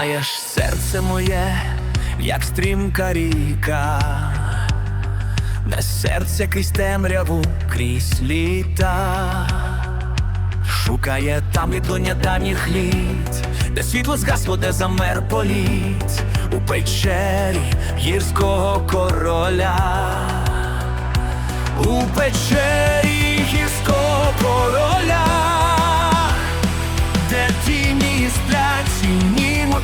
Знаєш, серце моє, як стрімка ріка, серце крізь темряву крізь літа, шукає там відлуння давніх літ, де світло згасло, де замер політ, у печері гірського короля, у печері.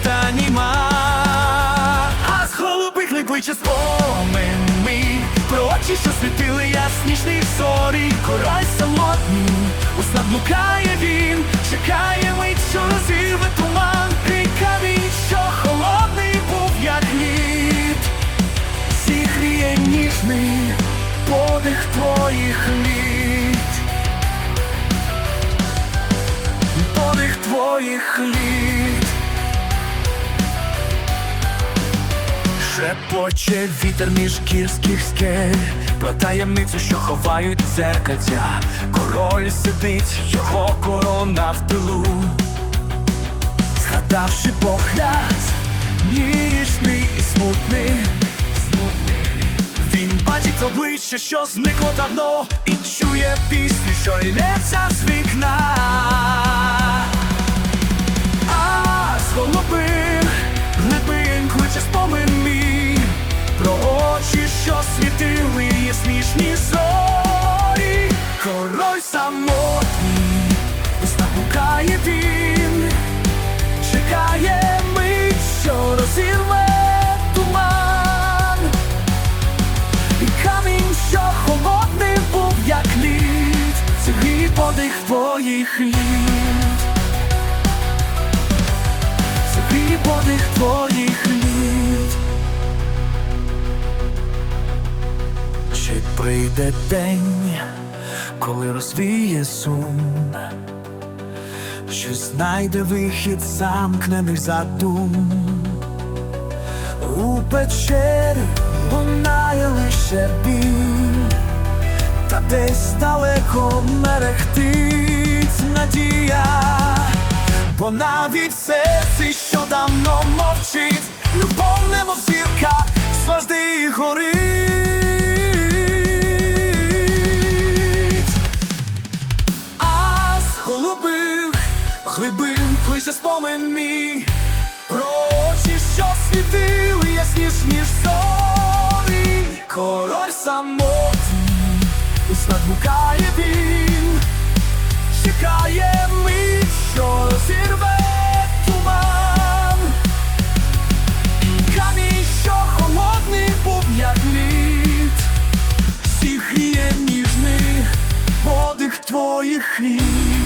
Мота німа, а з голубих липличе спомин мій Про очі, що світили яснішних зорі, король самотній, у снах блукає він, чекає мить, що розірве туман, Крій камінь, що холодний був, як лід, зігріє ніжний подих твоїх літ. подих твоїх літ Шепоче вітер між гірських скель. Про таємницю, що ховають дзеркальця Король сидить, його корона в тилу. Згадавши погляд, ніжний і смутний. Він бачить обличчя, що зникло давно, і чує пісню, що йдеться з вікна. Світили яснішні зорі. Король самотній, уста гукає він. Чекає мить, що розірве туман. І камінь, що холодний був, як лід. Грій подих твоїх літ. Собі подих твоїх літ прийде день, коли розвіє сум, що знайде вихід замкнених задум у печері лунає лише біль, та десь далеко мерехтить надія. Бо навіть серці, що давно мовчить, любов немов зірка завжди горить. Мій. Про що світили ясніш, ніж зорі. Король самотній, уста гукає він. Чекає мить, що туман. Камінь, що холодний був, як лід. Ніжний подих твоїх літ